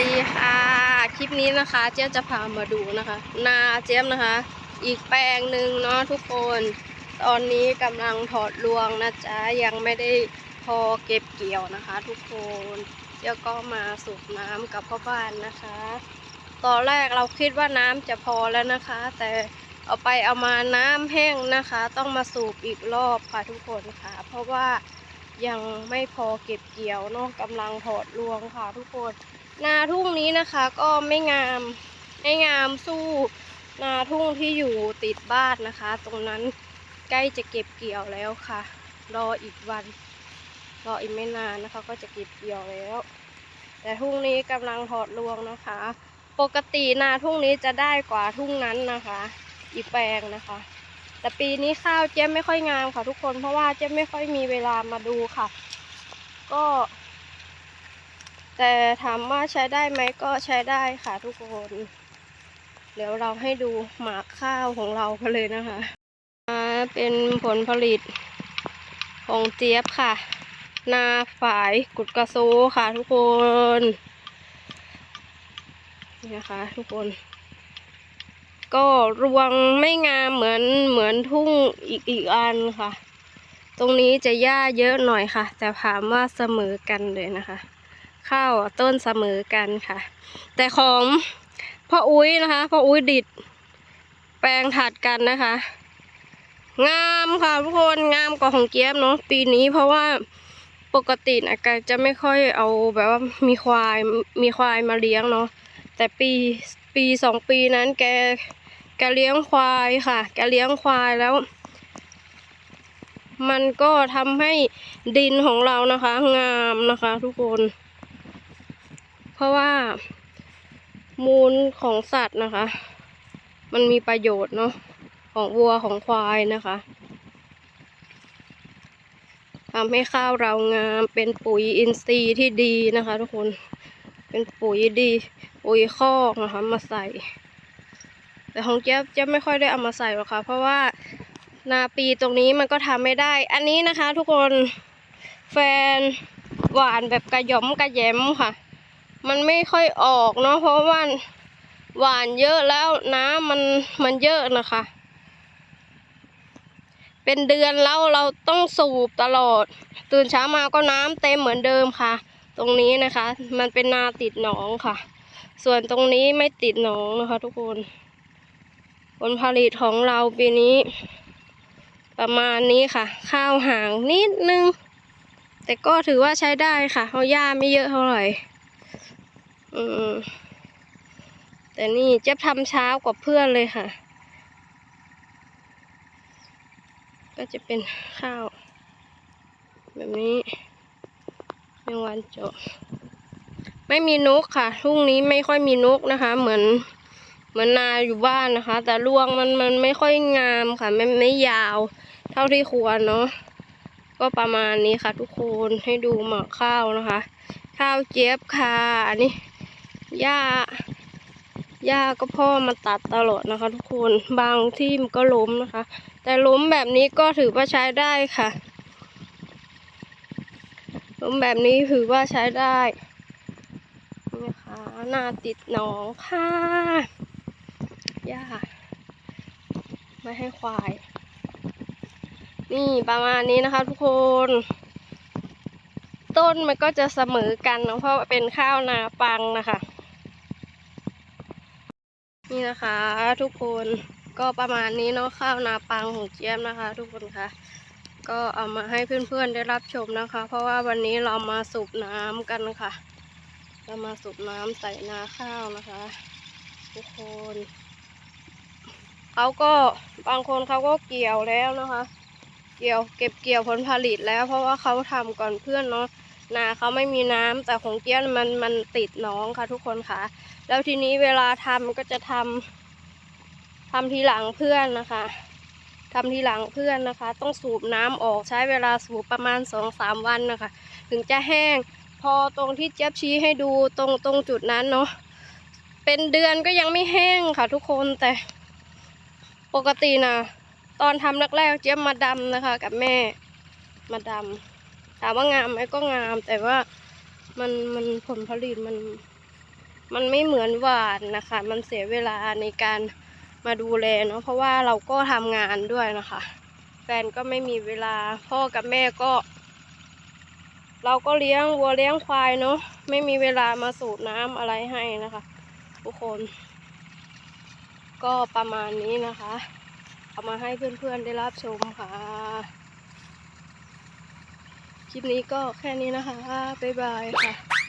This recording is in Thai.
ดีค่ะ คลิปนี้นะคะเจ๊จะพามาดูนะคะ นาเจ๊นะคะ อีกแปลงหนึ่งเนาะทุกคน ตอนนี้กำลังถอดรวงนะจ๊ะยังไม่ได้พอเก็บเกี่ยวนะคะ ทุกคนเจ๊ก็มาสูบน้ำกับพ่อบ้านนะคะ ตอนแรกเราคิดว่าน้ำจะพอแล้วนะคะ แต่เอาไปเอามาน้ำแห้งนะคะ ต้องมาสูบอีกรอบค่ะทุกคนค่ะ เพราะว่า ยังไม่พอเก็บเกี่ยวนาะกำลังถอดรวงค่ะทุกคนนาทุ่งนี้นะคะก็ไม่งามไม่งามสู้นาทุ่งที่อยู่ติดบ้านนะคะ ตรงนั้นใกล้จะเก็บเกี่ยวแล้วค่ะ รออีกวันรออีกไม่นานนะคะ ก็จะเก็บเกี่ยวแล้ว แต่ทุ่งนี้กำลังถอดรวงนะคะ ปกตินาทุ่งนี้จะได้กว่าทุ่งนั้นนะคะ อีกแปลงนะคะ แต่ปีนี้ข้าวเจ๊ไม่ค่อยงามค่ะทุกคน เพราะว่าเจ๊ไม่ค่อยมีเวลามาดูค่ะ ก็ แต่ถามว่าใช้ได้ไหมก็ใช้ได้ค่ะทุกคน เดี๋ยวเราให้ดูหมากข้าวของเรากันเลยนะคะอ่าเป็นผลผลิตของเจี๊ยบค่ะ นาฝายกุดกระโซค่ะทุกคน นี่นะคะทุกคน ก็รวงไม่งามเหมือนเหมือนทุ่งอีกอีกอันค่ะ ตรงนี้จะหญ้าเยอะหน่อยค่ะ แต่ถามว่าเสมอกันเลยนะคะ ข้าวต้นเสมอกันค่ะ แต่ของพ่ออุ้ยนะคะพ่ออุ้ยดิด แปลงถัดกันนะคะ งามค่ะทุกคนงามกว่าของเจี๊ยบเนาะปีนี้เพราะว่าปกตินะแกจะไม่ค่อยเอาแบบว่ามีควายมีควายมาเลี้ยงเนาะแต่ปีปีสองปีนั้นแก แกเลี้ยงควายค่ะ แกเลี้ยงควายแล้ว มันก็ทำให้ดินของเรานะคะ งามนะคะทุกคน เพราะว่า มูลของสัตว์นะคะ มันมีประโยชน์เนาะของวัวของควายนะคะทำให้ข้าวเรางามเป็นปุ๋ยอินทรีย์ที่ดีนะคะ ทุกคนเป็นปุ๋ยดี ปุ๋ยคอกนะคะ มาใส่ แต่ของเจ๊ยบเจ๊ยบไม่ค่อยได้เอามาใส่หรอกค่ะ เพราะว่านาปีตรงนี้มันก็ทำไม่ได้ อันนี้นะคะ ทุกคนแฟนหวานแบบกระยมกระแยมค่ะ มันไม่ค่อยออกเนาะเพราะว่าหวานเยอะแล้วน้ำมันมันเยอะนะคะ เป็นเดือนแล้วเราต้องสูบตลอด ตื่นเช้ามาก็น้ำเต็มเหมือนเดิมค่ะ ตรงนี้นะคะ มันเป็นนาติดหนองค่ะ ส่วนตรงนี้ไม่ติดหนองนะคะ ทุกคน ผลผลิตของเราปีนี้ ประมาณนี้ค่ะ ข้าวห่างนิดนึง แต่ก็ถือว่าใช้ได้ค่ะเพราะหญ้าไม่เยอะเท่าไหร่อืมแต่นี่เจ๊บทำเช้ากว่าเพื่อนเลยค่ะ ก็จะเป็นข้าว แบบนี้แมงวันจาะไม่มีนกค่ะทุ่งนี้ไม่ค่อยมีนกนะคะ เหมือน มือนนาอยู่บ้านนะคะ แต่รวงมันมันไม่ค่อยงามค่ะไม่ไม่ยาว เท่าที่ควรเนาะก็ประมาณนี้ค่ะ ทุกคนให้ดูหมากข้าวนะคะ ข้าวเจี๊ยบค่ะอันนี้หญ้าหญ้าก็พ่อมาตัดตลอดนะคะ ทุกคนบางที่มันก็ล้มนะคะ แต่ล้มแบบนี้ก็ถือว่าใช้ได้ค่ะล้มแบบนี้ถือว่าใช้ได้นี่นะคะหน้าติดหนองค่ะ หญ้าไม่ให้ควาย นี่ประมาณนี้นะคะทุกคน ต้นมันก็จะเสมอกันเพราะเป็นข้าวนาปังนะคะ นี่นะคะทุกคนก็ประมาณนี้เนาะข้าวนาปังของเจี๊ยบนะคะ ทุกคนคะก็เอามาให้เพื่อนๆได้รับชมนะคะ เพราะว่าวันนี้เรามาสูบน้ำกันนะคะเรามาสูบน้ำใส่นาข้าวนะคะ ทุกคน เขาก็บางคนเขาก็เกี่ยวแล้วนะคะ เกี่ยวเก็บเกี่ยวผลผลิตแล้ว เพราะว่าเขาทำก่อนเพื่อนเนาะนาเขาไม่มีน้ำแต่ของเกี้ยนมันมันติดน้องค่ะทุกคนค่ะ แล้วทีนี้เวลาทำก็จะทำทำทีหลังเพื่อนนะคะทำทีหลังเพื่อนนะคะ ต้องสูบน้ำออกใช้เวลาสูบประมาณสองสามวันนะคะ ถึงจะแห้ง พอตรงที่เจี๊ยบชี้ให้ดูตรงตรงจุดนั้นเนาะเป็นเดือนก็ยังไม่แห้งค่ะทุกคนแต่ ปกตินะตอนทำแรกๆเจี๊ยบมาดำนะคะ กับแม่มาดำถามว่างามไหมก็งาม แต่ว่ามันมันผลผลิตมัน มันไม่เหมือนหวานนะคะ มันเสียเวลาในการมาดูแลเนาะเพราะว่าเราก็ทำงานด้วยนะคะ แฟนก็ไม่มีเวลาพ่อกับแม่ก็ เราก็เลี้ยงวัวเลี้ยงควายเนาะไม่มีเวลามาสูบน้ำอะไรให้นะคะ ทุกคน ก็ประมาณนี้นะคะ เอามาให้เพื่อนๆได้รับชมค่ะ คลิปนี้ก็แค่นี้นะคะ บ๊ายบายค่ะ